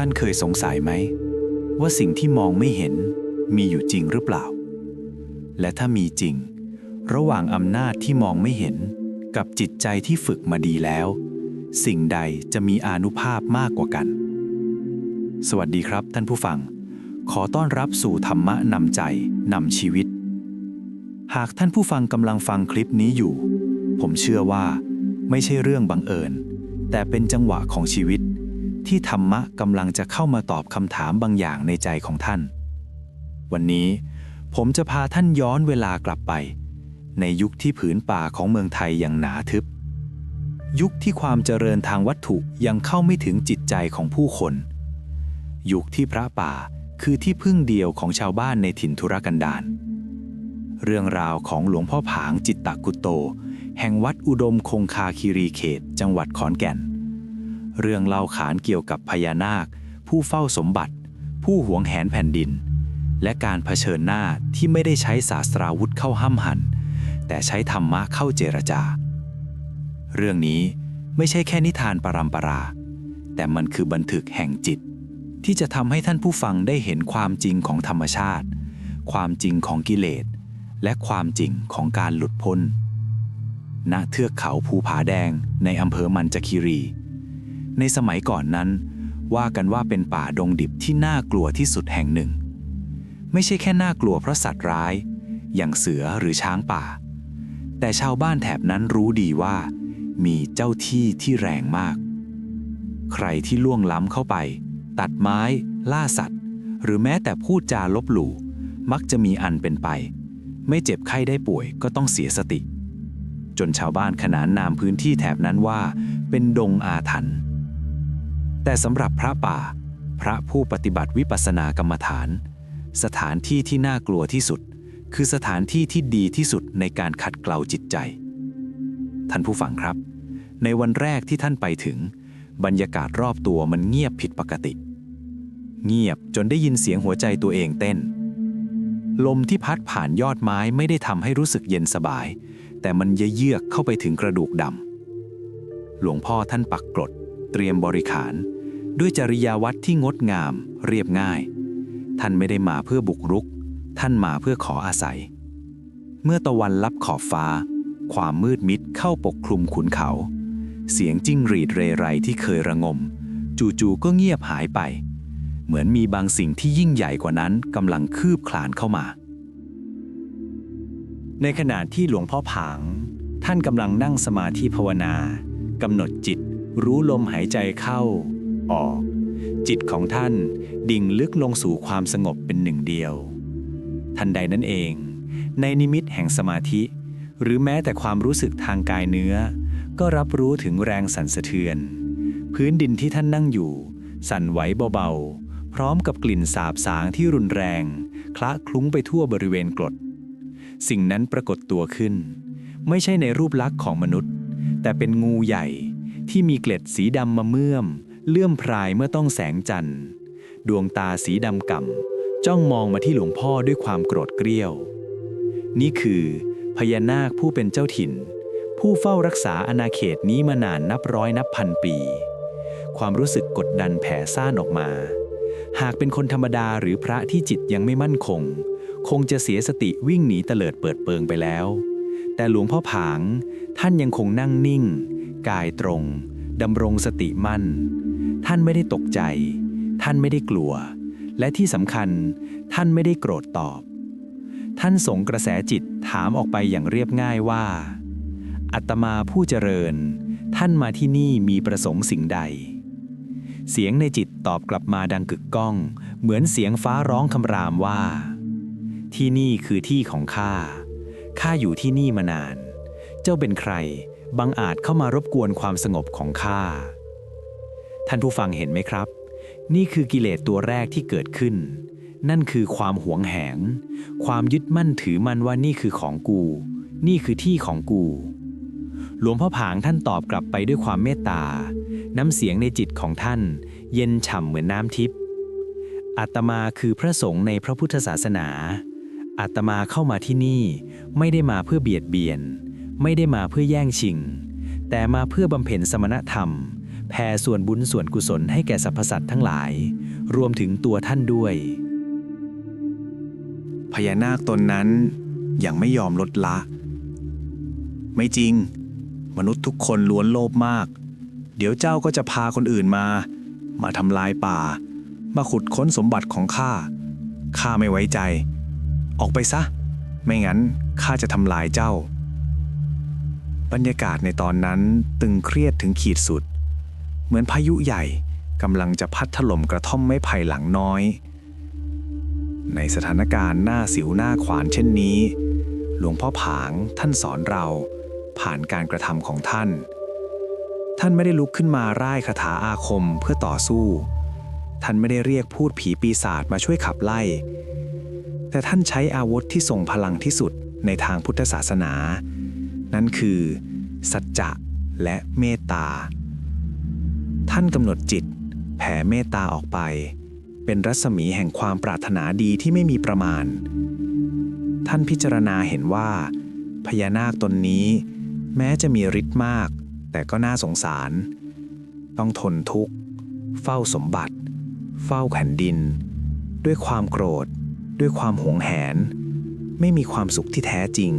ท่านเคยสงสัยไหม ว่าสิ่งที่มองไม่เห็นมีอยู่จริงหรือเปล่า และถ้ามีจริง ระหว่างอำนาจที่มองไม่เห็นกับจิตใจที่ฝึกมาดีแล้ว สิ่งใดจะมีอานุภาพมากกว่ากัน สวัสดีครับท่านผู้ฟัง ขอต้อนรับสู่ธรรมะนำใจนำชีวิต หากท่านผู้ฟังกำลังฟังคลิปนี้อยู่ ผมเชื่อว่า ไม่ใช่เรื่องบังเอิญ แต่เป็นจังหวะของชีวิต ที่ธรรมะกำลังจะเข้ามาตอบคำถามบางอย่างในใจของท่าน วันนี้ผมจะพาท่านย้อนเวลากลับไป ในยุคที่ผืนป่าของเมืองไทยยังหนาทึบ ยุคที่ความเจริญทางวัตถุยังเข้าไม่ถึงจิตใจของผู้คน ยุคที่พระป่าคือที่พึ่งเดียวของชาวบ้านในถิ่นธุรกันดารเรื่องราวของหลวงพ่อผางจิตตกุโต แห่งวัดอุดมคงคาคีรีเขต จังหวัดขอนแก่น เรื่องเล่าขานเกี่ยวกับพญานาค ผู้เฝ้าสมบัติ ผู้หวงแหนแผ่นดิน และการเผชิญหน้าที่ไม่ได้ใช้ศาสตราวุธเข้าห้ำหัน แต่ใช้ธรรมะเข้าเจรจา เรื่องนี้ไม่ใช่แค่นิทานปรำปรา แต่มันคือบันทึกแห่งจิต ที่จะทำให้ท่านผู้ฟังได้เห็นความจริงของธรรมชาติ ความจริงของกิเลส และความจริงของการหลุดพ้นณเทือกเขาภูผาแดงในอำเภอมันจคีรี ในสมัยก่อนนั้น ว่ากันว่าเป็นป่าดงดิบที่น่ากลัวที่สุดแห่งหนึ่ง ไม่ใช่แค่น่ากลัวเพราะสัตว์ร้าย อย่างเสือหรือช้างป่า แต่ชาวบ้านแถบนั้นรู้ดีว่า มีเจ้าที่ที่แรงมาก ใครที่ล่วงล้ำเข้าไป ตัดไม้ ล่าสัตว์ หรือแม้แต่พูดจาลบหลู่มักจะมีอันเป็นไป ไม่เจ็บไข้ได้ป่วยก็ต้องเสียสติจนชาวบ้านขนานนามพื้นที่แถบนั้นว่า เป็นดงอาถรรพ์ แต่สำหรับพระป่า พระผู้ปฏิบัติวิปัสสนากรรมฐาน สถานที่ที่น่ากลัวที่สุด คือสถานที่ที่ดีที่สุดในการขัดเกลาจิตใจ ท่านผู้ฟังครับ ในวันแรกที่ท่านไปถึง บรรยากาศรอบตัวมันเงียบผิดปกติ เงียบจนได้ยินเสียงหัวใจตัวเองเต้น ลมที่พัดผ่านยอดไม้ไม่ได้ทำให้รู้สึกเย็นสบาย แต่มันเยือกเข้าไปถึงกระดูกดำหลวงพ่อท่านปักกรด เตรียมบริขาร ด้วยจริยาวัดที่งดงาม เรียบง่าย ท่านไม่ได้มาเพื่อบุกรุก ท่านมาเพื่อขออาศัย เมื่อตะวันลับขอบฟ้า ความมืดมิดเข้าปกคลุมขุนเขา เสียงจิ้งหรีดเรไรที่เคยระงม จู่ๆก็เงียบหายไป เหมือนมีบางสิ่งที่ยิ่งใหญ่กว่านั้นกำลังคืบคลานเข้ามา ในขณะที่หลวงพ่อผางท่านกำลังนั่งสมาธิภาวนากำหนดจิต รู้ลมหายใจเข้า ออก จิตของท่านดิ่งลึกลงสู่ความสงบเป็นหนึ่งเดียว ทันใดนั้นเอง ในนิมิตแห่งสมาธิ หรือแม้แต่ความรู้สึกทางกายเนื้อ ก็รับรู้ถึงแรงสั่นสะเทือน พื้นดินที่ท่านนั่งอยู่ สั่นไหวเบาๆ พร้อมกับกลิ่นสาบสางที่รุนแรง คละคลุ้งไปทั่วบริเวณกรดสิ่งนั้นปรากฏตัวขึ้น ไม่ใช่ในรูปลักษณ์ของมนุษย์ แต่เป็นงูใหญ่ ที่มีเกล็ดสีดำมาเมื่อม เลื่อมพรายเมื่อต้องแสงจันทร์ ดวงตาสีดำก่ำจ้องมองมาที่หลวงพ่อด้วยความโกรธเกรี้ยว นี่คือพญานาคผู้เป็นเจ้าถิ่น ผู้เฝ้ารักษาอาณาเขตนี้มานานนับร้อยนับพันปี ความรู้สึกกดดันแผ่ซ่านออกมา หากเป็นคนธรรมดาหรือพระที่จิตยังไม่มั่นคง คงจะเสียสติวิ่งหนีเตลิดเปิดเปิงไปแล้ว แต่หลวงพ่อผางท่านยังคงนั่งนิ่ง กายตรงดำรงสติมั่น ท่านไม่ได้ตกใจ ท่านไม่ได้กลัว และที่สำคัญ ท่านไม่ได้โกรธตอบ ท่านส่งกระแสจิตถามออกไปอย่างเรียบง่ายว่า อัตมาผู้เจริญ ท่านมาที่นี่มีประสงค์สิ่งใด เสียงในจิตตอบกลับมาดังกึกก้อง เหมือนเสียงฟ้าร้องคำรามว่า ที่นี่คือที่ของข้าข้าอยู่ที่นี่มานาน เจ้าเป็นใคร บังอาจเข้ามารบกวนความสงบของข้า ท่านผู้ฟังเห็นไหมครับ นี่คือกิเลสตัวแรกที่เกิดขึ้น นั่นคือความหวงแหน ความยึดมั่นถือมั่นว่านี่คือของกู นี่คือที่ของกู หลวงพ่อผางท่านตอบกลับไปด้วยความเมตตา น้ำเสียงในจิตของท่าน เย็นฉ่ำเหมือนน้ำทิพย์อาตมาคือพระสงฆ์ในพระพุทธศาสนาอาตมาเข้ามาที่นี่ไม่ได้มาเพื่อเบียดเบียน ไม่ได้มาเพื่อแย่งชิง แต่มาเพื่อบำเพ็ญสมณธรรม แผ่ส่วนบุญส่วนกุศลให้แก่สรรพสัตว์ทั้งหลาย รวมถึงตัวท่านด้วย พญานาคตนนั้นยังไม่ยอมลดละ ไม่จริง มนุษย์ทุกคนล้วนโลภมาก เดี๋ยวเจ้าก็จะพาคนอื่นมา มาทำลายป่า มาขุดค้นสมบัติของข้าข้าไม่ไว้ใจ ออกไปซะ ไม่งั้นข้าจะทำลายเจ้า บรรยากาศในตอนนั้นตึงเครียดถึงขีดสุด เหมือนพายุใหญ่กำลังจะพัดถล่มกระท่อมไม้ไผ่หลังน้อย ในสถานการณ์หน้าสิวหน้าขวานเช่นนี้ หลวงพ่อผางท่านสอนเราผ่านการกระทำของท่าน ท่านไม่ได้ลุกขึ้นมาร่ายคาถาอาคมเพื่อต่อสู้ ท่านไม่ได้เรียกพูดผีปีศาจมาช่วยขับไล่ แต่ท่านใช้อาวุธที่ทรงพลังที่สุดในทางพุทธศาสนา นั่นคือ สัจจะและเมตตา ท่านกำหนดจิต แผ่เมตตาออกไป เป็นรัศมีแห่งความปรารถนาดีที่ไม่มีประมาณ ท่านพิจารณาเห็นว่า พญานาคตนนี้ แม้จะมีฤทธิ์มาก แต่ก็น่าสงสาร ต้องทนทุกข์ เฝ้าสมบัติ เฝ้าแผ่นดิน ด้วยความโกรธ ด้วยความหวงแหน ไม่มีความสุขที่แท้จริง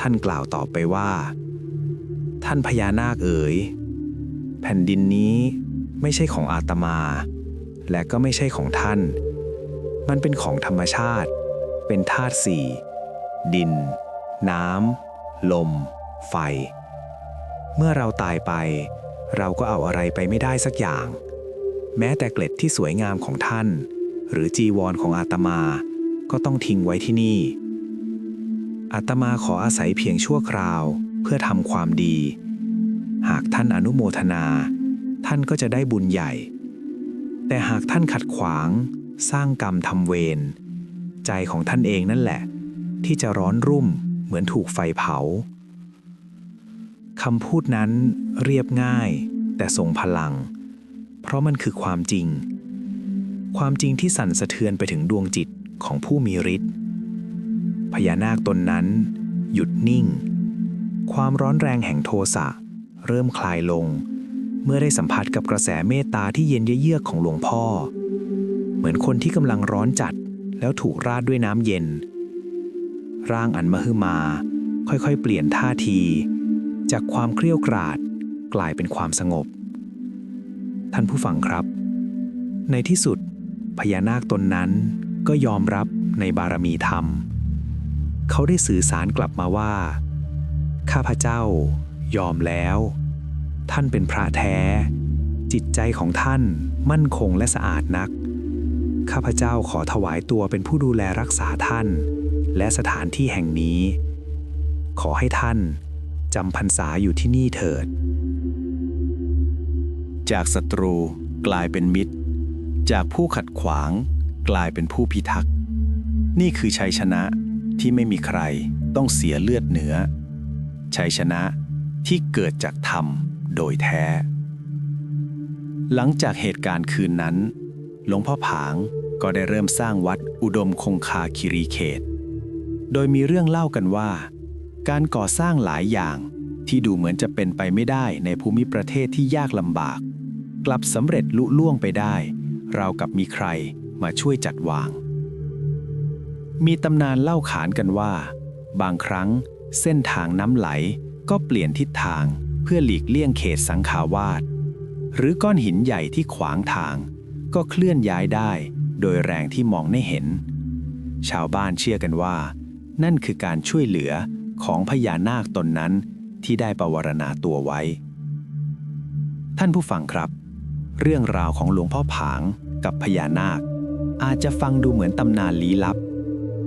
ท่านกล่าวต่อไปว่า ท่านพญานาคเอ๋ย แผ่นดินนี้ไม่ใช่ของอาตมา และก็ไม่ใช่ของท่าน มันเป็นของธรรมชาติ เป็นธาตุสี่ ดิน น้ำ ลม ไฟ เมื่อเราตายไป เราก็เอาอะไรไปไม่ได้สักอย่าง แม้แต่เกล็ดที่สวยงามของท่าน หรือจีวรของอาตมา ก็ต้องทิ้งไว้ที่นี่ อาตมาขออาศัยเพียงชั่วคราวเพื่อทำความดี หากท่านอนุโมทนา ท่านก็จะได้บุญใหญ่ แต่หากท่านขัดขวาง สร้างกรรมทำเวรใจของท่านเองนั่นแหละ ที่จะร้อนรุ่มเหมือนถูกไฟเผาคำพูดนั้นเรียบง่าย แต่ทรงพลัง เพราะมันคือความจริง ความจริงที่สั่นสะเทือนไปถึงดวงจิตของผู้มีฤทธิ์ พญานาคตนนั้น หยุดนิ่ง ความร้อนแรงแห่งโทสะ เริ่มคลายลง เมื่อได้สัมผัสกับกระแสเมตตาที่เย็นเยือกของหลวงพ่อ เหมือนคนที่กำลังร้อนจัดแล้วถูกราดด้วยน้ำเย็น ร่างอันมหึมา ค่อยๆ เปลี่ยนท่าที จากความเครียวกราดกลายเป็นความสงบ ท่านผู้ฟังครับ ในที่สุดพญานาคตนนั้นก็ยอมรับในบารมีธรรม เขาได้สื่อสารกลับมาว่า ข้าพเจ้ายอมแล้ว ท่านเป็นพระแท้ จิตใจของท่านมั่นคงและสะอาดนัก ข้าพเจ้าขอถวายตัวเป็นผู้ดูแลรักษาท่าน และสถานที่แห่งนี้ ขอให้ท่านจำพรรษาอยู่ที่นี่เถิด จากศัตรูกลายเป็นมิตร จากผู้ขัดขวาง กลายเป็นผู้พิทักษ์ นี่คือชัยชนะ ที่ไม่มีใครต้องเสียเลือดเนื้อ ชัยชนะที่เกิดจากธรรมโดยแท้ หลังจากเหตุการณ์คืนนั้น หลวงพ่อผางก็ได้เริ่มสร้างวัดอุดมคงคาคิรีเขต โดยมีเรื่องเล่ากันว่า การก่อสร้างหลายอย่างที่ดูเหมือนจะเป็นไปไม่ได้ในภูมิประเทศที่ยากลำบาก กลับสำเร็จลุล่วงไปได้ราวกับมีใครมาช่วยจัดวาง มีตำนานเล่าขานกันว่า บางครั้งเส้นทางน้ำไหลก็เปลี่ยนทิศทางเพื่อหลีกเลี่ยงเขตสังขาวาสหรือก้อนหินใหญ่ที่ขวางทาง ก็เคลื่อนย้ายได้โดยแรงที่มองไม่เห็น ชาวบ้านเชื่อกันว่า นั่นคือการช่วยเหลือของพญานาคตนนั้นที่ได้ประวรณาตัวไว้ ท่านผู้ฟังครับ เรื่องราวของหลวงพ่อผางกับพญานาค อาจจะฟังดูเหมือนตำนานลี้ลับ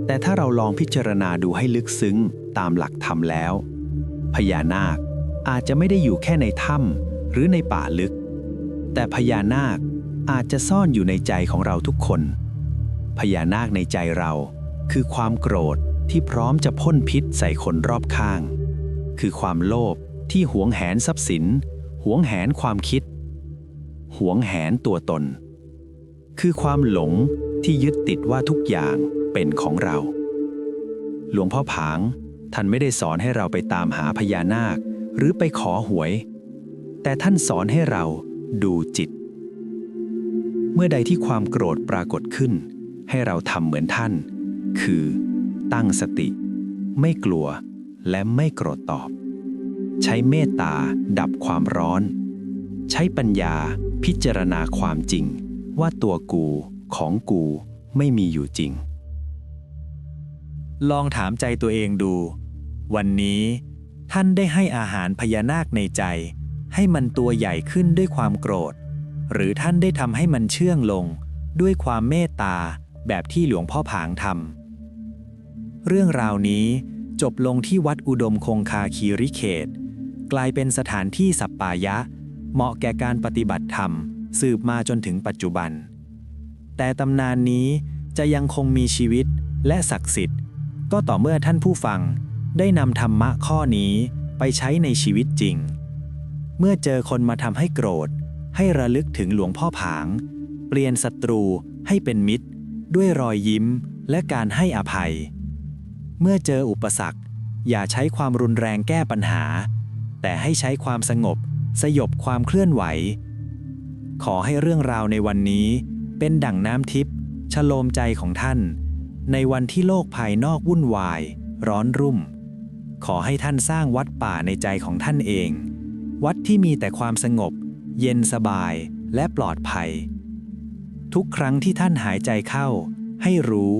แต่ถ้าเราลองพิจารณาดูให้ลึกซึ้งตามหลักธรรมแล้ว พญานาคอาจจะไม่ได้อยู่แค่ในถ้ำหรือในป่าลึก แต่พญานาคอาจจะซ่อนอยู่ในใจของเราทุกคน พญานาคในใจเรา คือความโกรธที่พร้อมจะพ่นพิษใส่คนรอบข้าง คือความโลภที่หวงแหนทรัพย์สิน หวงแหนความคิด หวงแหนตัวตน คือความหลงที่ยึดติดว่าทุกอย่าง เป็นของเรา หลวงพ่อผาง ท่านไม่ได้สอนให้เราไปตามหาพญานาค หรือไปขอหวย แต่ท่านสอนให้เราดูจิต เมื่อใดที่ความโกรธปรากฏขึ้น ให้เราทำเหมือนท่าน คือ ตั้งสติ ไม่กลัวและไม่โกรธตอบ ใช้เมตตาดับความร้อน ใช้ปัญญาพิจารณาความจริงว่าตัวกูของกูไม่มีอยู่จริง ลองถามใจตัวเองดู วันนี้ ท่านได้ให้อาหารพญานาคในใจ ให้มันตัวใหญ่ขึ้นด้วยความโกรธ หรือท่านได้ทำให้มันเชื่องลง ด้วยความเมตตาแบบที่หลวงพ่อผางทำเรื่องราวนี้จบลงที่วัดอุดมคงคาคีริเขต กลายเป็นสถานที่สัปปายะ เหมาะแก่การปฏิบัติธรรม สืบมาจนถึงปัจจุบัน แต่ตำนานนี้จะยังคงมีชีวิตและศักดิ์สิทธิ์ ก็ต่อเมื่อท่านผู้ฟังได้นำธรรมะข้อนี้ไปใช้ในชีวิตจริง เมื่อเจอคนมาทำให้โกรธ ให้ระลึกถึงหลวงพ่อผาง เปลี่ยนศัตรูให้เป็นมิตร ด้วยรอยยิ้มและการให้อภัย เมื่อเจออุปสรรค อย่าใช้ความรุนแรงแก้ปัญหา แต่ให้ใช้ความสงบ สยบความเคลื่อนไหว ขอให้เรื่องราวในวันนี้เป็นดั่งน้ำทิพย์ชโลมใจของท่าน ในวันที่โลกภายนอกวุ่นวาย ร้อนรุ่ม ขอให้ท่านสร้างวัดป่าในใจของท่านเอง วัดที่มีแต่ความสงบ เย็นสบายและปลอดภัย ทุกครั้งที่ท่านหายใจเข้า ให้รู้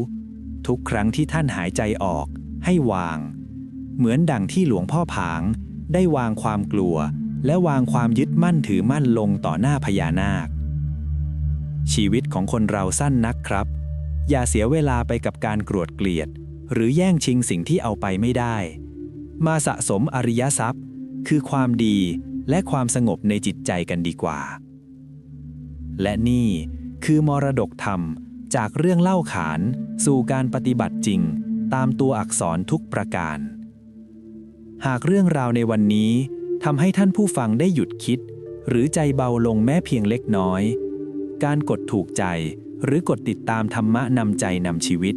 ทุกครั้งที่ท่านหายใจออก ให้วาง เหมือนดังที่หลวงพ่อผาง ได้วางความกลัว และวางความยึดมั่นถือมั่นลงต่อหน้าพญานาค ชีวิตของคนเราสั้นนักครับ อย่าเสียเวลาไปกับการกรวดเกลียด หรือแย่งชิงสิ่งที่เอาไปไม่ได้ มาสะสมอริยทรัพย์ คือความดีและความสงบในจิตใจกันดีกว่า และนี่คือมรดกธรรมจากเรื่องเล่าขาน สู่การปฏิบัติจริง ตามตัวอักษรทุกประการ หากเรื่องราวในวันนี้ทำให้ท่านผู้ฟังได้หยุดคิด หรือใจเบาลงแม้เพียงเล็กน้อย การกดถูกใจ หรือกดติดตามธรรมะนำใจนำชีวิต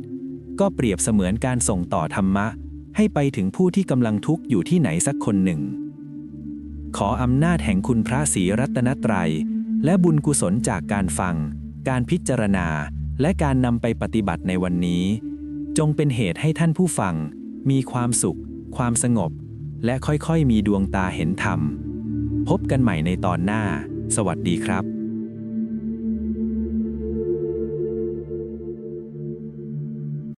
ก็เปรียบเสมือนการส่งต่อธรรมะ ให้ไปถึงผู้ที่กำลังทุกข์อยู่ที่ไหนสักคนหนึ่ง ขออำนาจแห่งคุณพระศรีรัตนตรัย และบุญกุศลจากการฟัง การพิจารณา และการนำไปปฏิบัติในวันนี้ จงเป็นเหตุให้ท่านผู้ฟัง มีความสุข ความสงบ และค่อยๆ มีดวงตาเห็นธรรม พบกันใหม่ในตอนหน้า สวัสดีครับ